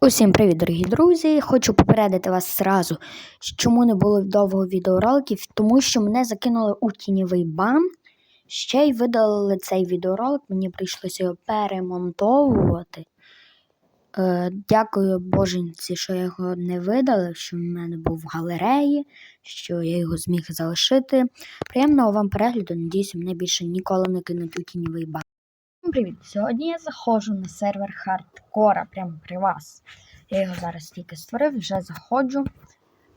Усім привіт, дорогі друзі! Хочу попередити вас зразу, чому не було довго відеороликів, тому що мене закинули у тіньовий бан. Ще й видалили цей відеоролик, мені прийшлося його перемонтовувати. Е, дякую боженці, що я його не видалив, що в мене був в галереї, що я його зміг залишити. Приємного вам перегляду, надіюся, мене більше ніколи не кинуть у тіньовий бан. Всім Привіт! Сьогодні я заходжу на сервер хардкора прямо при вас. Я його зараз тільки створив, вже заходжу.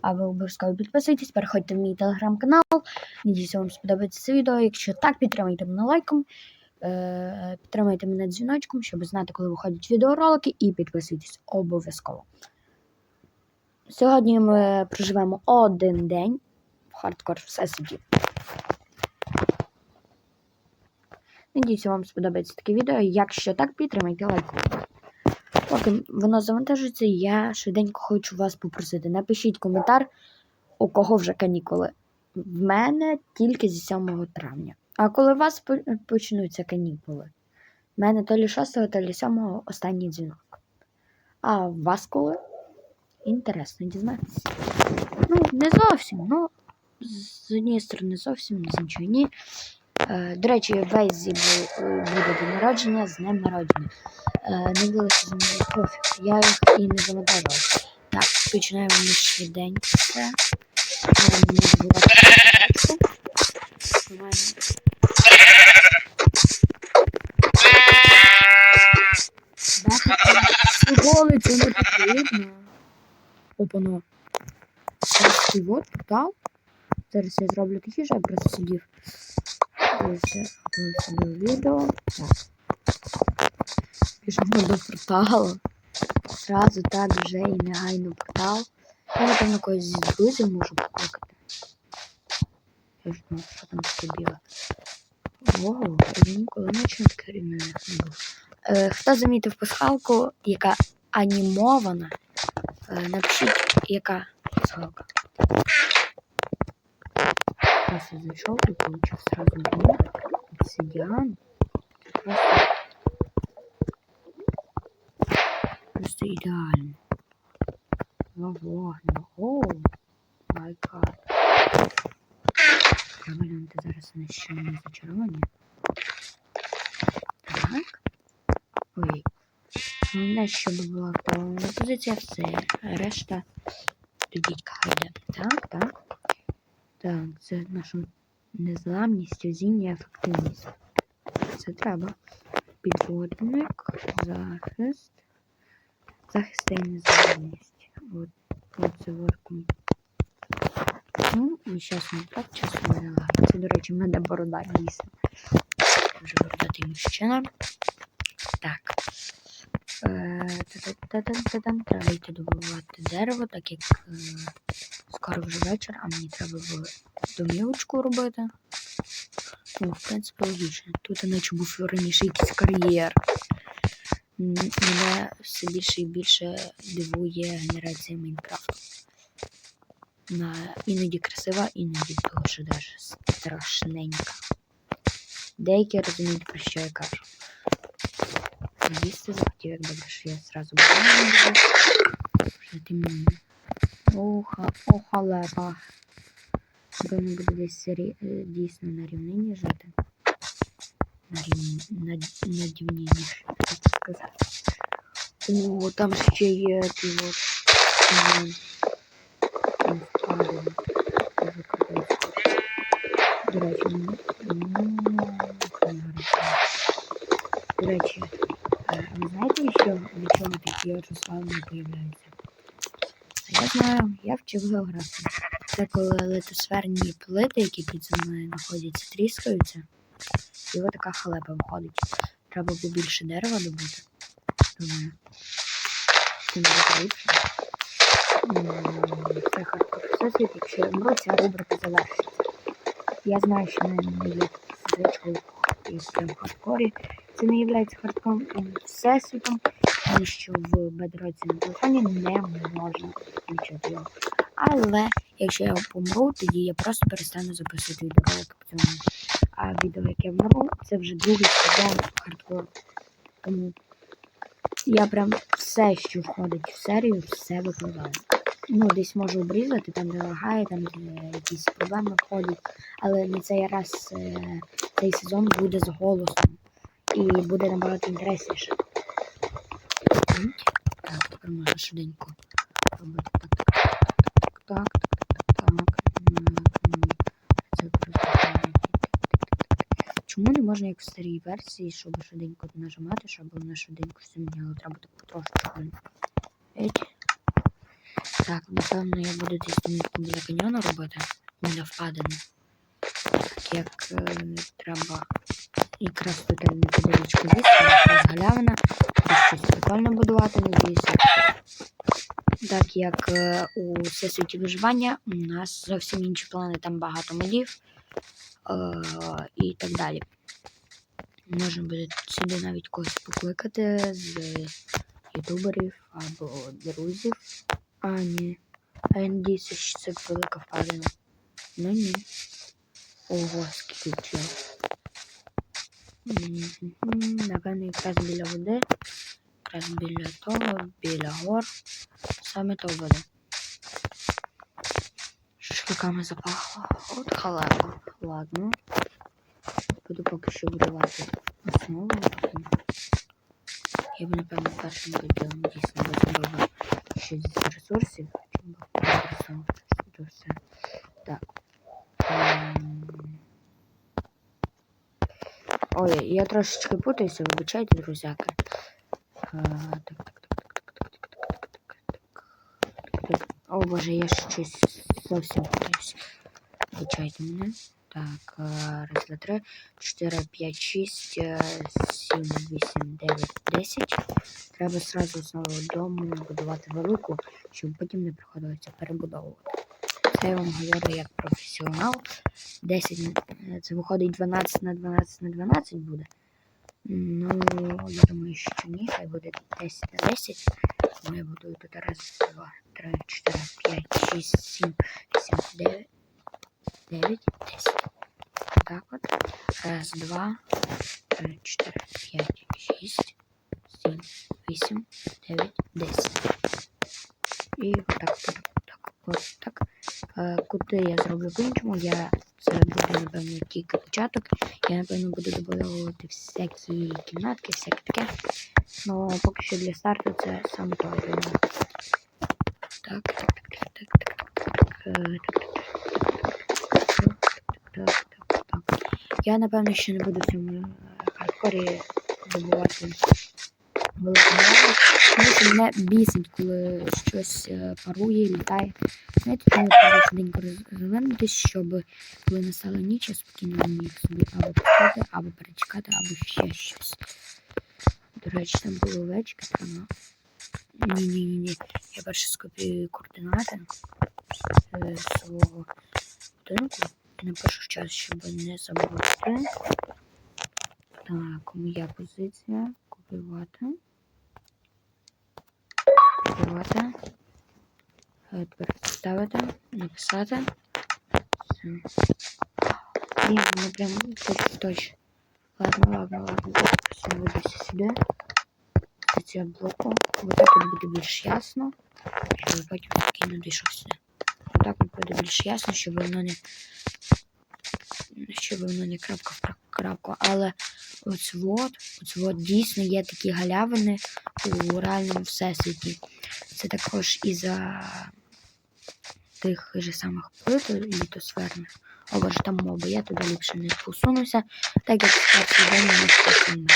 А ви обов'язково підписуйтесь, переходьте в мій телеграм-канал. Надіюся, вам сподобається це відео. Якщо так, підтримайте мене лайком, е- підтримайте мене дзвіночком, щоб знати, коли виходять відеоролики, і підписуйтесь обов'язково. Сьогодні ми проживемо один день в хардкор всесвіті. Надіюся, вам сподобається таке відео. Якщо так, підтримайте лайком. Поки воно завантажується, я швиденько хочу вас попросити. Напишіть коментар, у кого вже канікули. В мене тільки зі 7 травня. А коли у вас почнуться канікули? В мене то лі 6, то лі 7 останній дзвінок. А у вас коли? Інтересно дізнатися. Ну, не зовсім. Ну, з однієї сторони зовсім, з іншої ні. Е, До речі, Вейзі е, буде день народження з днем народження. Е, Не ділися за мною пофіг. Я їх і не завантажував. Так, починаємо ми швиденько все. Футболи це не потрібно. Опано. Ось і от портал. Зараз я зроблю тихіше, я просто сидів. Дивився собі відео. Пішов до порталу. Зразу так вже і негайно портал. Я напевно когось зі друзів можу покликати. Я ж думав, що там таке біле. Ого, я ніколи нічого таке рівне не було. Е, хто замітив пасхалку, яка анімована, е, напишіть, яка пасхалка. Раз я зайшов і получив сразу блок, обсидіан. Просто, просто ідеально. Ну вогно. О, май гад. Треба глянути зараз на що не. Так. Ой. Головне, щоб була вдалена позиція, все. Решта тоді хайде. Так, так. Так, це наша незламність, озіння, ефективність. Це треба. Підводник, захист. Захист і незламність. От, от це ворком. Ну, і зараз не так чесно не лагає. Це, до речі, в мене борода дійсно. Дуже бородатий мужчина. Так. Е. Треба йти добувати дерево, так як е, скоро вже вечір, а мені треба було домівочку робити. Ну, в принципі, логічно. Тут наче був раніше якийсь кар'єр. Мене все більше і більше дивує генерація Майнкрафту. Іноді красива, іноді дуже даже страшненька. Деякі розуміють, про що я кажу. Їсти захотів, як добре, що я зразу буду. Вже темніє. Оха, охалепа. Напевно, буде десь рі- е, дійсно на рівнині жити. На рівні, на, на дівні, ніж так сказати. О, там ще є ті от. м, м, вкладені. Дуже капець. До речі, м, м, хай гарно. До речі, е, ви знаєте, що від чого такі Ярослав не появляються? Я знаю, я вчив географію. Це коли литосферні плити, які під землею знаходяться, тріскаються, і ось така халепа виходить. Треба побільше дерева добути. Думаю, не буде ліпше. Це хардкор всесвіт, якщо вмру, ця рубрика завершиться. Я знаю, що не є звичкою і хардкорі. Це не є хардкором всесвітом, тому що в на телефоні не можна включити його. Але якщо я помру, тоді я просто перестану записувати відеоролик по цьому. А відео, яке я вмру, це вже другий сезон хардкору. Тому Я прям все, що входить в серію, все викладаю. Ну, десь можу обрізати, там де лагає, там де якісь проблеми входять. Але на цей раз е, цей сезон буде з голосом. І буде набагато інтересніше. М? Так, тепер можна швиденько робити так, так, так, так, так, так, Чому не можна як в старій версії, щоб швиденько нажимати, щоб воно швиденько все міняло? Треба так потрошечку. Так, напевно, я буду десь біля каньйону робити, біля впадини. Так як е, треба якраз тут неподалічку лісу, якраз галявина, щось прикольно будувати, надіюся. Так як е, у всесвіті виживання у нас зовсім інші плани, там багато модів е, і так далі. Можна буде сюди навіть когось покликати з ютуберів або друзів. А, ні. А я надіюся, що це велика впадина. Ну ні. Ого, скільки чел. Напевно, якраз біля води. Якраз біля того, біля гор. Саме то буде. Шашликами запахло. От халепа. Ладно. Буду поки що будувати основу. Я б, напевно, першим відео дійсно розробив би щось з ресурсів, чим це. Так. Ой, я трошечки путаюся, вибачайте, друзяки. О боже, я щось зовсім путаюсь. Вибачайте мене. Так, раз, два, три, чотири, п'ять, шість, сім, вісім, дев'ять, десять. Треба зразу знову дому будувати велику, щоб потім не приходилося перебудовувати. Це я вам говорю як професіонал. 10, це виходить 12 на 12 на 12 буде. Ну, я думаю, що ні, хай буде 10 на 10. Тому я буду тут раз, два, три, чотири, п'ять, шість, сім, вісім, дев'ять, дев'ять, десять. Так от. Раз, два, три, чотири, п'ять, шість, сім, вісім, дев'ять, десять. І отак, отак, отак, от так. Е, Куди я зроблю по-іншому, я буде, напевно, тільки початок. Я, напевно, буду добудовувати всякі кімнатки, всяке таке. Ну, поки що для старту це саме то. Так, так, так, так, так, так, так, так, е. Я, напевно, ще не буду в цьому е, хардкорі добувати що мене бісить, коли щось е, парує, літає. Знаєте, тому треба швиденько роз- розвернутись, щоб коли настала ніч, я спокійно міг собі або поспати, або перечекати, або ще щось. До речі, там були овечки, треба. Ні-ні-ні. Я перше скопіюю координати е, свого будинку напишу час, щоб не забути. Так, моя позиція. Копіювати. Копіювати. Е, Тепер вставити, написати. Все. І воно прям точно точно. Ладно, ладно, ладно. Просунутися сюди. Позиція блоку. Отак от буде більш ясно. Щоб потім спокійно дійшов сюди. Отак от буде більш ясно, щоб воно не щоб воно не крапка в крапку. Але ось от, ось от дійсно є такі галявини у реальному всесвіті. Це також із-за тих же самих плит літосферних. О, боже, там моби, я туди ліпше не посунуся, так як перший день не спокійно.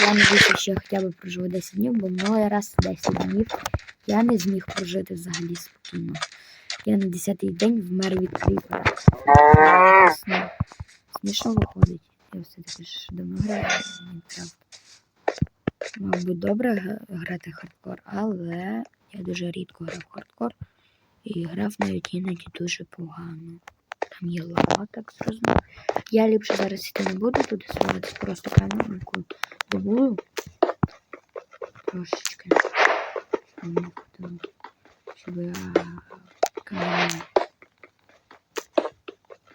Я надіюся, що я хоча б проживу 10 днів, бо минулий раз 10 днів я не зміг прожити взагалі спокійно. Я на 10-й день вмер від кріпера. Смішно виходить. Я все-таки ж давно. Мав добре грати хардкор, але я дуже рідко грав хардкор і грав навіть іноді дуже погано. Там є лава, так зрозуміло. Я ліпше зараз йти не буду туди суватися, просто камінку добую. Трошечки. Щоб я каміння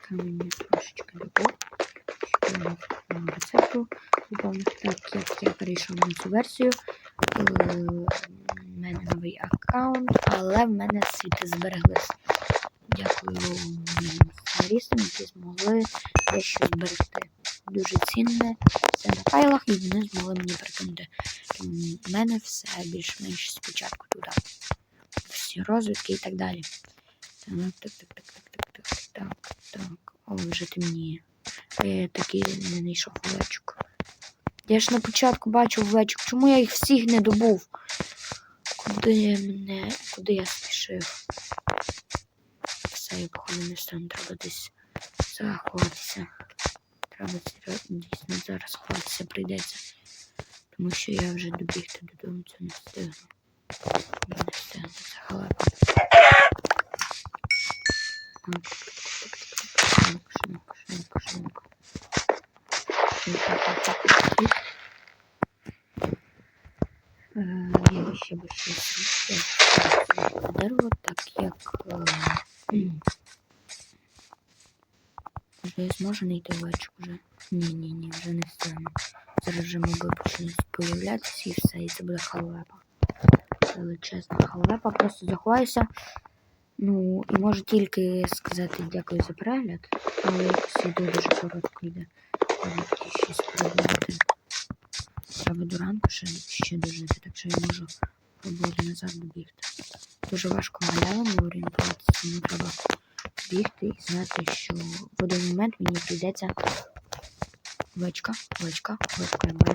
каміння трошечки добув. Рецепту. Так як я перейшов на цю версію, в мене новий аккаунт, але в мене світи збереглись. Дякую сценаристам, які змогли дещо зберегти. Дуже цінне. Це на файлах, і вони змогли мені прикинути. В мене все більш-менш спочатку туди. Всі розвідки і так далі. Так, так, так, так, так, так, так, так, так. О, вже темніє. Я таки не знайшов овечок. Я ж на початку бачив овечок. Чому я їх всіх не добув? Куди мене. Куди я спішив? Все, я походу не стану, треба десь заховатися. Треба дійсно зараз ховатися прийдеться. Тому що я вже добігти додому це не встигну. Я не встигну, це халепа. Так, швидко, швидко, швидко, швидко. Швидко, швидко, швидко. Е, Я би ще би ще зробив дерево, так як е, м, знайти овечку вже. Ні, ні, ні, вже не встигну. Зараз вже моби почнуть появлятися і все, і це буде халепа. Величезна халепа, просто заховаюся. Ну, і можу тільки сказати дякую за перегляд, але якось відео дуже коротко йде. Таки щось придумати. Треба ранку ще, ще дожити, так що я можу пробувати назад добігти. Дуже важко галявами орієнтуватися, тому треба бігти і знати, що в один момент мені прийдеться овечка, я маю.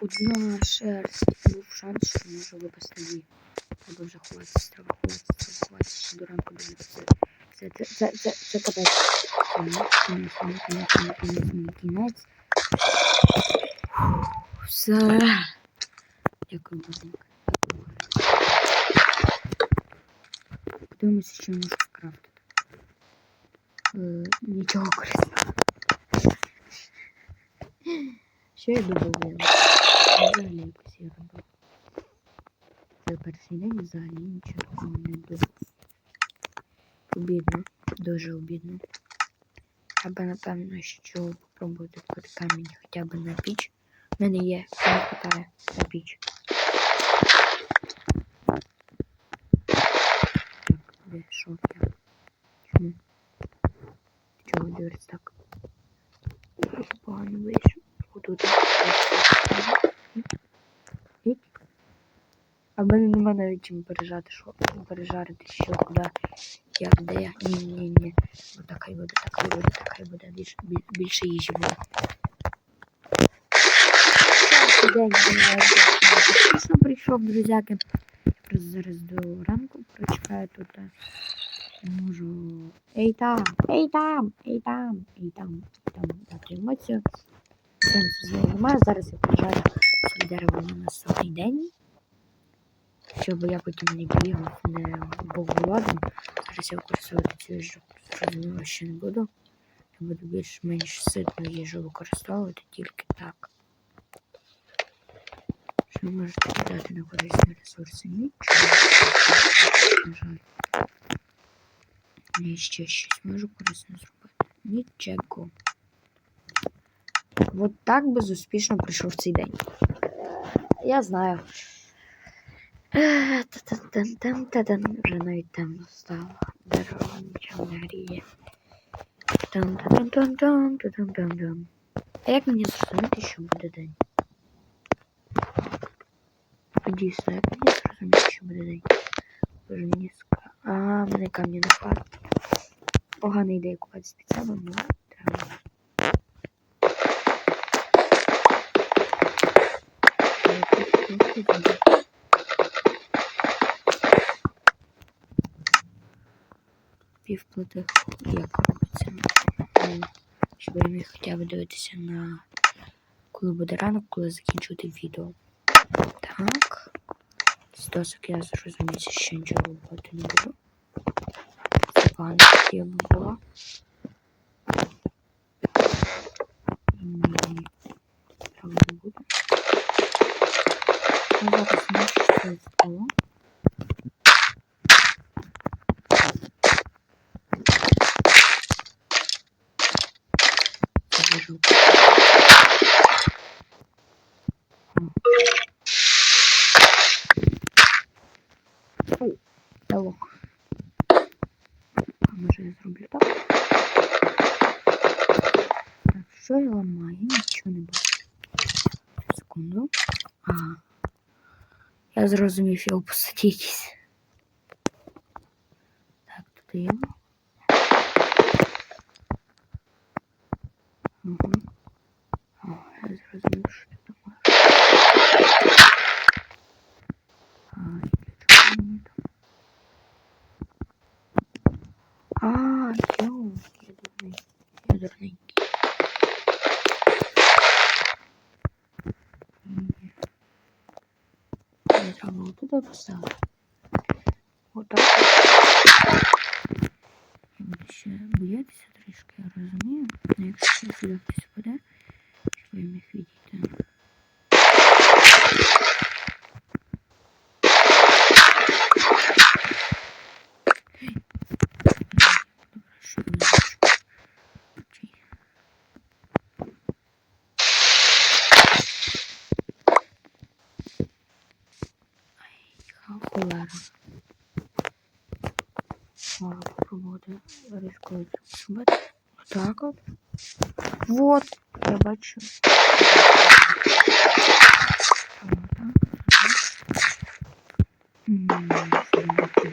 Одна шерсть, був шанс, що може випасти дві. Треба вже ховатися, треба ховатися, треба ховатися ще до ранку дивитися. Це, це, це, це, це капець. Кінець, кінець, кінець, кінець, кінець, кінець. Все. Дякую, Боженька. Подивимося, що я можу скрафтити. Е, нічого корисного. Що я добавила? Взагалі якось я робила. Це перший день взагалі нічого такого не було. Обідно, дуже обідно. Треба, напевно, що попробувати такий камінь хоча б на піч. У мене є, не хватає на піч. Де що я? Чому? Чого дивиться так? Погано вийшов. Отут. Гіть. А в мене нема навіть чим пережати, що пережарити, що куди, як, де я. Ні, ні, ні. Отак хай буде, так хай буде, так хай буде. Більше, біль- більше їжі буде. Перший день Успішно прийшов, друзяки. Зараз до ранку прочекаю тут. можу. Ей там, ей там, ей там, ей там, там дати емоцію. Сенсу немає. Зараз я приїжджаю це дерево на наступний день. Щоб я потім не бігав, не був голодним. Зараз я використовувати цю їжу. Зрозуміло, що не буду. Я буду більш-менш ситну їжу використовувати тільки так. Що можете кидати на корисні ресурси? Нічого. На жаль. Я ще щось можу корисно зробити. Нічого. Вот так безуспішно пройшов цей день. Я знаю. Е, та-та-тан-тан-та-тан. Вже навіть темно стало. Дерево нічого не гріє. Тан-тан-тан-тан-тан-тан-тан. А як мені зрозуміти, що буде день? Дійсно, як мені зрозуміти, що буде день? Боже, мені ска... А, мене камні не хватить. Погана ідея купати спеціально, ну треба. Півплити як робиться. Щоб я міг хоча б дивитися на коли буде ранок, коли закінчувати відео. Так. З досок я зрозумівся, що нічого робити не буду. Це погано, я була. Ні, не буду. Ну, зараз не що стало. Це дуже потолок. А може я зроблю так? Так, що я ламаю? Нічого не бачу. Секунду. Ага. Я зрозумів, його посадити треба вот так поставити. Отак. Ще боятися трішки, я розумію. Ну, якщо сюди хтось впаде, щоб я міг відійти. Добре, що я не бачу. Окей. Ха- Холера. Можу попробувати різкою зробити. Отак от. Вот, я бачу. Отак. М, що я бачу?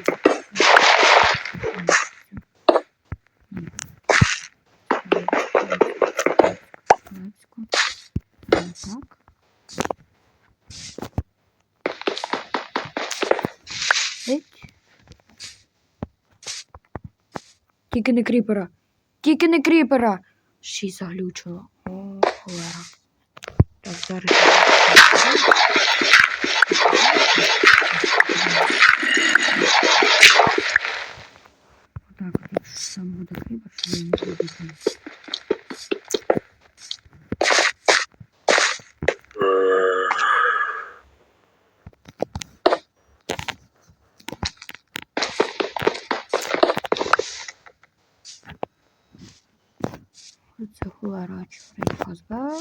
Ні. Отак. Геть. Тільки не кріпера. Тільки не кріпера. Ще й заглючило. О, холера. Так, зараз. Якщо сам буде кріпер, щоб я не буде. Це холера чорненька збила.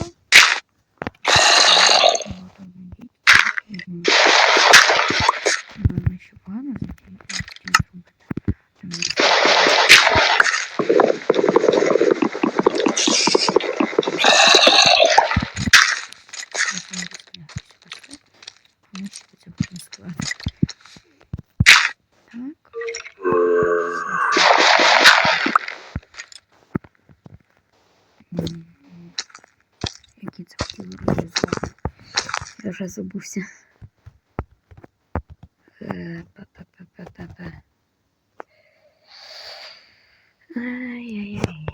Я вже забувся. Ай-яй-яй.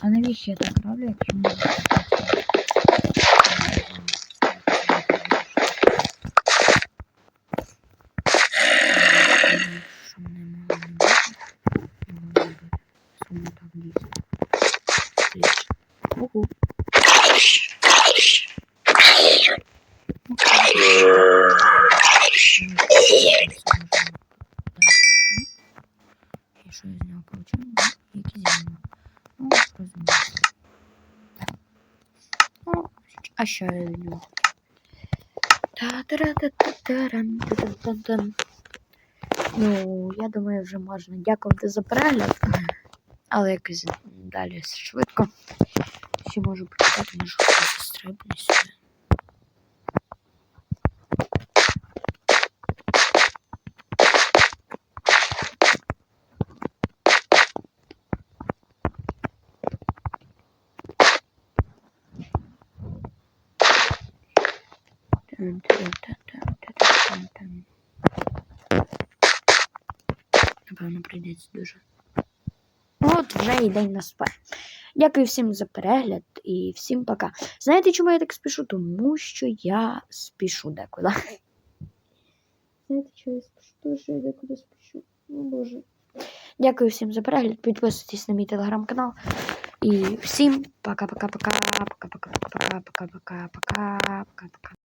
А навіщо я а що я від нього? Ну, я думаю, вже можна дякувати за перегляд. Але якось далі швидко. Ще можу почитати, може хтось застрибне Напевно, прийдеться дуже. От вже і день наступає. Дякую всім за перегляд і всім пока. Знаєте, чому я так спішу? Тому що я спішу декуди. Знаєте, чому я спішу? Тому що я декуди спішу. О боже. Дякую всім за перегляд. Підписуйтесь на мій телеграм-канал. І всім пока-пока-пока. Пока-пока-пока-пока-пока-пока-пока-пока.